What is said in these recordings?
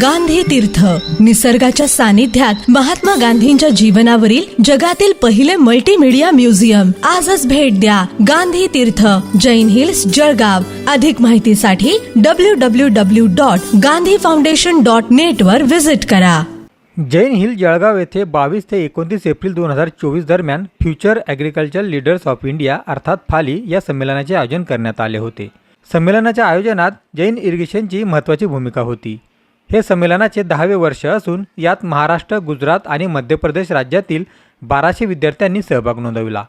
गांधी तीर्थ. निसर्गाच्या सानिध्यात महात्मा गांधींच्या जीवनावरील जगातील पहिले मल्टीमीडिया म्युझियम आजच भेट द्या गांधी तीर्थ. जैन हिल्स जळगाव. अधिक माहितीसाठी W W W dot Gandhi foundation dot net वर व्हिजिट करा. जैन हिल जळगाव येथे बावीस ते एकोणतीस एप्रिल दोन हजार चोवीस दरम्यान future agriculture leaders of India अर्थात फाली या संमेलनाचे आयोजन करण्यात आले होते. संमेलनाच्या आयोजनात जैन इरिगेशनची महत्त्वाची भूमिका होती. हे संमेलनाचे दहावे वर्ष असून यात महाराष्ट्र गुजरात आणि मध्य प्रदेश राज्यातील बाराशे विद्यार्थ्यांनी सहभाग नोंदविला.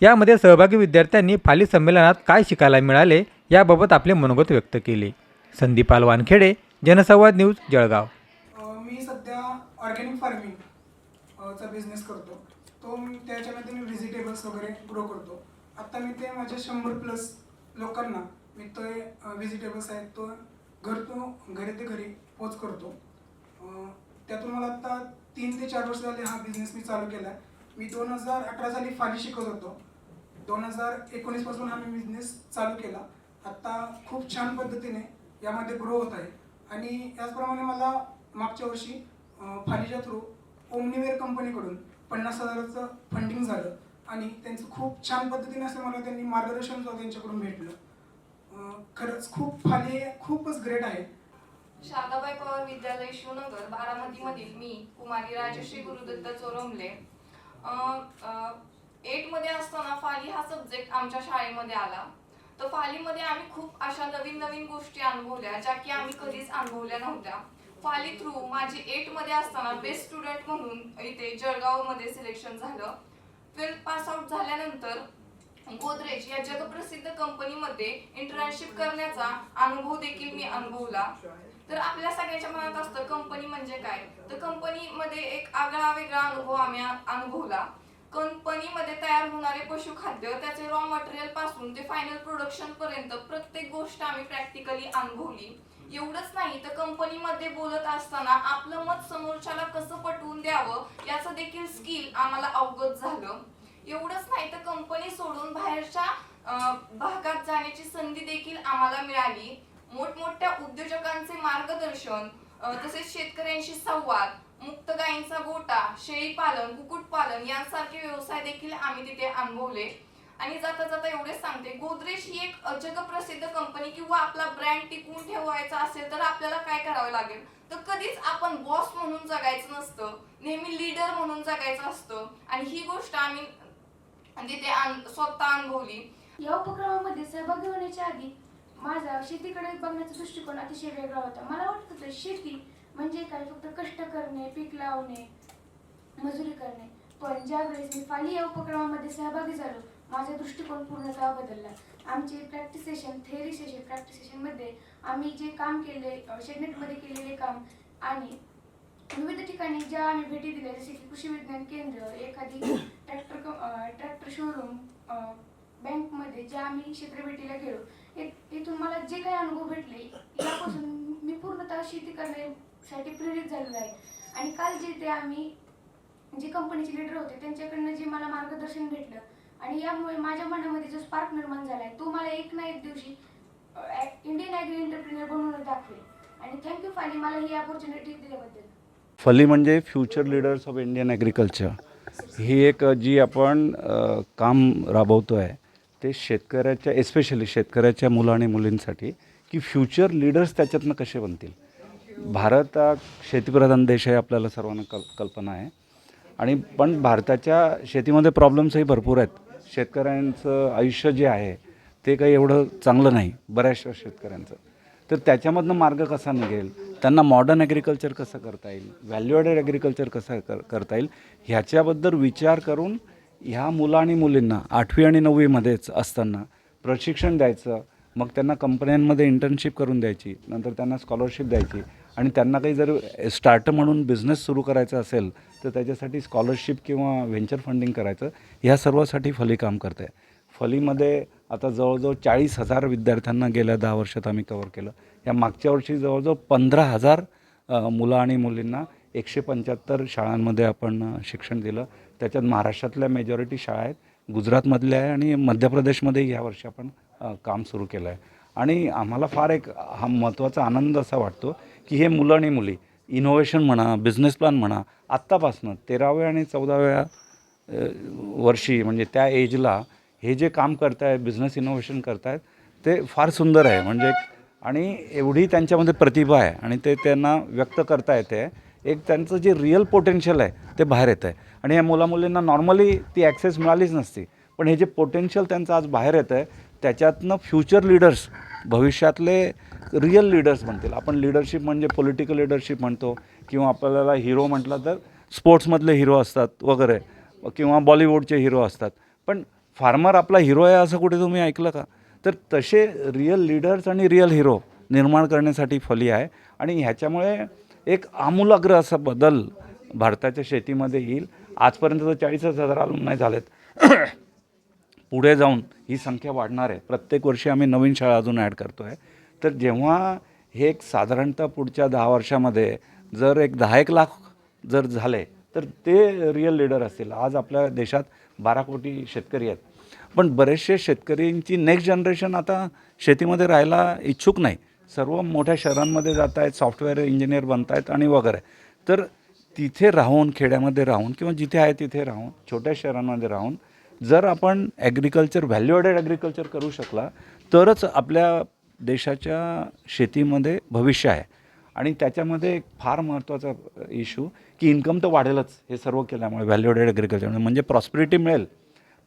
यामध्ये सहभागी विद्यार्थ्यांनी फाली संमेलनात काय शिकायला मिळाले याबाबत आपले मनोगत व्यक्त केले. संदीपाल वानखेडे जनसंवाद न्यूज जळगाव. मी सध्या ऑर्गॅनिक फार्मिंग चा बिझनेस करतो. तो त्याच्यामध्ये मी व्हेजिटेबल्स वगैरे ग्रो करतो. आत्ता मी ते माझ्या शंभर प्लस लोकांना मी ते व्हेजिटेबल्स आहेत तो घर तो घरी ते घरी पोच करतो. त्यातून मला आत्ता तीन ते चार वर्ष झाले हा बिझनेस मी चालू केला मी दोन हजार अठरा साली फाली शिकत होतो. दोन हजार एकोणीसपासून हा मी बिझनेस चालू केला. आत्ता खूप छान पद्धतीने यामध्ये ग्रो होत आहे. आणि याचप्रमाणे मला मागच्या वर्षी फालीच्या थ्रू ओमनीवेअर कंपनीकडून पन्नास हजाराचं फंडिंग झालं. आणि त्यांचं खूप छान पद्धतीने असं मला त्यांनी मार्गदर्शन त्यांच्याकडून भेटलं. खरंच खूप फाली खूपच ग्रेट आहे. शारदाबाई पवार विद्यालय शिवनगर बारामती मधील मी कुमारी राजश्री गुरुदत्त चोरमले एटमध्ये असताना फाली हा सब्जेक्ट आमच्या शाळेमध्ये आला. तर फालीमध्ये आम्ही खूप अशा नवीन नवीन गोष्टी अनुभवल्या ज्या की आम्ही कधीच अनुभवल्या नव्हत्या. फाली थ्रू माझी एटमध्ये असताना बेस्ट स्टुडंट म्हणून इथे जळगावमध्ये सिलेक्शन झालं. ट्वेल्थ पास आउट झाल्यानंतर गोदरेज या जगप्रसिद्ध कंपनीमध्ये इंटर्नशिप करण्याचा अनुभव देखील मी अनुभवला. तर आपल्या सगळ्याच्या मनात असतं कंपनी म्हणजे काय? तर कंपनीमध्ये एक आगळा वेगळा अनुभव आम्ही अनुभवला. कंपनीमध्ये तयार होणारे पशुखाद्य त्याचे रॉ मटेरियलपासून ते फायनल प्रोडक्शन पर्यंत प्रत्येक गोष्ट आम्ही प्रॅक्टिकली अनुभवली. एवढंच नाही तर कंपनीमध्ये बोलत असताना आपलं मत समोरच्याला कसं पटवून द्यावं याचं देखील स्किल आम्हाला अवगत झालं. एवढंच नाही तर कंपनी सोडून बाहेरच्या भागात जाण्याची संधी देखील आम्हाला मिळाली. मोठमोठ्या उद्योजकांचे मार्गदर्शन तसेच शेतकऱ्यांशी संवाद मुक्त गायींचा गोटा शेळीपालन कुक्कुटपालन यांसारखे व्यवसाय देखील आम्ही तिथे अनुभवले. आणि जाता जाता एवढेच सांगते गोदरेज ही एक जगप्रसिद्ध कंपनी किंवा आपला ब्रँड टिकवून ठेवायचा असेल तर आपल्याला काय करावं लागेल? तर कधीच आपण बॉस म्हणून जगायचं नसतं नेहमी लीडर म्हणून जगायचं असतं. आणि ही गोष्ट आम्ही आणि तिथे स्वतः अनुभवली. या उपक्रमामध्ये सहभागी होण्याच्या आधी माझा शेतीकडे बघण्याचा दृष्टिकोन अतिशय वेगळा होता. मला वाटत होतं शेती म्हणजे काय? फक्त कष्ट करणे पीक लावणे मजुरी करणे. पण ज्यावेळेस मी फाली या उपक्रमामध्ये सहभागी झालो माझा दृष्टिकोन पूर्णतः बदलला. आमचे practice session theory session practice सेशनमध्ये आम्ही जे काम केले शेडनेटमध्ये केलेले काम आणि विविध ठिकाणी ज्या आम्ही भेटी दिल्या जसे की कृषी विज्ञान केंद्र एखादी ट्रॅक्टर ट्रॅक्टर शोरूम बँकमध्ये ज्या आम्ही क्षेत्रभेटीला गेलो इथून मला जे काही अनुभव भेटले यापासून मी पूर्णतः शेती करण्यासाठी प्रेरित झालेलो आहे. आणि काल जे ते आम्ही जे कंपनीचे लीडर होते त्यांच्याकडनं जे मला मार्गदर्शन भेटलं आणि यामुळे माझ्या मनामध्ये जो स्पार्क निर्माण झाला आहे तो मला एक ना एक दिवशी इंडियन ॲग्री एंटरप्रिनर बनवून दाखवेल. आणि थँक्यू फाली मला ही अपॉर्च्युनिटी दिल्याबद्दल. फली म्हणजे future leaders of Indian agriculture. ही एक जी आपण काम राबवतो आहे ते शेतकऱ्याच्या एस्पेशली शेतकऱ्याच्या मुलं आणि मुलींसाठी की फ्युचर लीडर्स त्याच्यातनं कसे बनतील. भारत हा शेतीप्रधान देश आहे आपल्याला सर्वांना कल कल्पना आहे. आणि पण भारताच्या शेतीमध्ये प्रॉब्लेम्सही भरपूर आहेत. शेतकऱ्यांचं आयुष्य जे आहे ते काही एवढं चांगलं नाही बऱ्याचशा शेतकऱ्यांचं. तर त्याच्यामधनं मार्ग कसा निघेल? त्यांना मॉडर्न ॲग्रिकल्चर कसं करता येईल? व्हॅल्युएडेड ॲग्रिकल्चर कसं कर करता येईल? ह्याच्याबद्दल विचार करून ह्या मुलं आणि मुलींना आठवी आणि नववीमध्येच असताना प्रशिक्षण द्यायचं मग त्यांना कंपन्यांमध्ये इंटर्नशिप करून द्यायची नंतर त्यांना स्कॉलरशिप द्यायची आणि त्यांना काही जर स्टार्टअप म्हणून बिझनेस सुरू करायचा असेल तर त्याच्यासाठी स्कॉलरशिप किंवा व्हेंचर फंडिंग करायचं ह्या सर्वासाठी फली काम करते फलीमध्ये आता जवळजवळ चाळीस हजार विद्यार्थ्यांना गेल्या दहा वर्षात आम्ही कवर केलं. या मागच्या वर्षी जवळजवळ पंधरा हजार मुलं आणि मुलींना एकशे पंच्याहत्तर शाळांमध्ये आपण शिक्षण दिलं. त्याच्यात महाराष्ट्रातल्या मेजॉरिटी शाळा आहेत गुजरातमधल्या आहे आणि मध्य प्रदेशमध्येही या वर्षी आपण काम सुरू केलं आहे आणि आम्हाला फार एक हा महत्त्वाचा आनंद असा वाटतो की हे मुलं आणि मुली इनोव्हेशन म्हणा बिझनेस प्लॅन म्हणा आत्तापासनं तेराव्या आणि चौदाव्या वर्षी म्हणजे त्या एजला हे जे काम करतायत बिझनेस इनोव्हेशन करतायत ते फार सुंदर आहे. म्हणजे आणि एवढी त्यांच्यामध्ये प्रतिभा आहे आणि ते त्यांना व्यक्त करता येते. एक त्यांचं जे रिअल पोटेन्शियल आहे ते बाहेर येतं आहे. आणि या मुलामुलींना नॉर्मली ती ॲक्सेस मिळालीच नसती. पण हे जे पोटेन्शियल त्यांचं आज बाहेर येतं आहे त्याच्यातनं फ्युचर लिडर्स भविष्यातले रिअल लिडर्स बनतील. आपण लिडरशिप म्हणजे पॉलिटिकल लिडरशिप म्हणतो किंवा आपल्याला हिरो म्हटलं तर स्पोर्ट्समधले हिरो असतात वगैरे किंवा बॉलिवूडचे हिरो असतात. पण फार्मर आपला हिरो आहे असं कुठे तुम्ही ऐकलं का? तर तसे रिअल लीडर्स आणि रिअल हिरो निर्माण करण्यासाठी फली आहे. आणि ह्याच्यामुळे एक आमूलाग्र असा बदल भारताच्या शेतीमध्ये येईल. आजपर्यंत तर चाळीसच हजार नाही झालेत. पुढे जाऊन ही संख्या वाढणार आहे. प्रत्येक वर्षी आम्ही नवीन शाळा अजून ॲड करतो आहे तर जेव्हा हे एक साधारणतः पुढच्या दहा वर्षामध्ये जर एक दहा एक लाख जर झाले तर ते रिअल लीडर असतील. आज आपल्या देशात बारा कोटी शेतकरी आहेत. पण बरेचसे शेतकऱ्यांची नेक्स्ट जनरेशन आता शेतीमध्ये राहायला इच्छुक नाही. सर्व मोठ्या शहरांमध्ये जात आहेत सॉफ्टवेअर इंजिनियर बनत आहेत आणि वगैरे. तर तिथे राहून खेड्यामध्ये राहून किंवा जिथे आहे तिथे राहून छोट्या शहरांमध्ये राहून जर आपण ॲग्रिकल्चर व्हॅल्यू ॲडेड ॲग्रिकल्चर करू शकला तरच आपल्या देशाच्या शेतीमध्ये भविष्य आहे. आणि त्याच्यामध्ये एक फार महत्त्वाचा इशू की इन्कम तर वाढेलच हे सर्व केल्यामुळे व्हॅल्यू ॲडेड ॲग्रिकल्चर म्हणजे प्रॉस्पेरिटी मिळेल.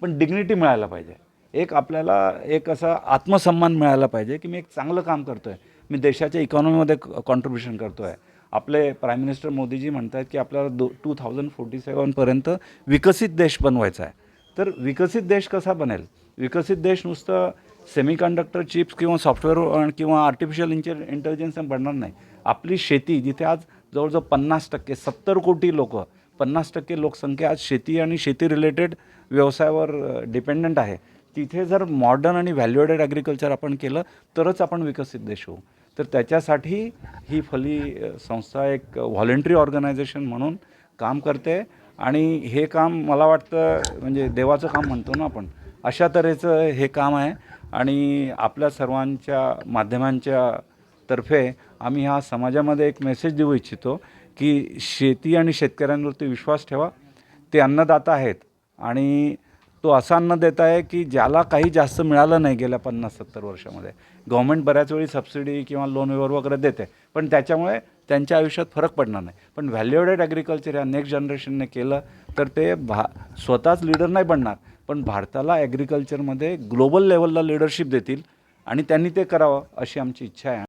पण डिग्निटी मिळायला पाहिजे. एक आपल्याला एक असा आत्मसन्मान मिळायला पाहिजे की मी एक चांगलं काम करतो आहे मी देशाच्या इकॉनॉमीमध्ये कॉन्ट्रीब्युशन करतो आहे आपले प्राईम मिनिस्टर मोदीजी म्हणत आहेत की आपल्याला दो टू थाउजंड फोर्टी सेवनपर्यंत विकसित देश बनवायचा आहे. तर विकसित देश कसा बनेल? विकसित देश नुसतं सेमीकंडक्टर चिप्स किंवा सॉफ्टवेअर किंवा आर्टिफिशियल इंटे इंटेलिजन्स बनणार नाही. आपली शेती जिथे आज जवळजवळ पन्नास टक्के सत्तर कोटी लोक पन्नास टक्के लोकसंख्या आज शेती आणि शेती रिलेटेड व्यवसायावर डिपेंडंट आहे. तिथे जर मॉडर्न आणि व्हॅल्युएडेड ॲग्रिकल्चर आपण केलं तरच आपण विकसित देश होऊ. तर त्याच्यासाठी ही फली संस्था एक व्हॉलेंटरी ऑर्गनायझेशन म्हणून काम करते. आणि हे काम मला वाटतं म्हणजे देवाचं काम म्हणतो ना आपण अशा तऱ्हेचं हे काम आहे. आणि आपल्या सर्वांच्या माध्यमांच्या तर्फे आम्ही हा समाजामध्ये एक मेसेज देऊ इच्छितो की शेती आणि शेतकऱ्यांवरती विश्वास ठेवा. ते अन्नदाता आहेत. आणि तो असा अन्न देत आहे की ज्याला काही जास्त मिळालं नाही गेल्या पन्नास सत्तर वर्षामध्ये. गव्हर्मेंट बऱ्याच वेळी सबसिडी किंवा लोन वेवर वगैरे देते पण त्याच्यामुळे त्यांच्या आयुष्यात फरक पडणार नाही. पण व्हॅल्युएडेड ॲग्रिकल्चर या नेक्स्ट जनरेशनने केलं तर ते भा स्वतःच लीडर नाही बनणार पण भारताला ॲग्रिकल्चरमध्ये ग्लोबल लेवलला लीडरशिप देतील आणि त्यांनी ते करावं अशी आमची इच्छा आहे.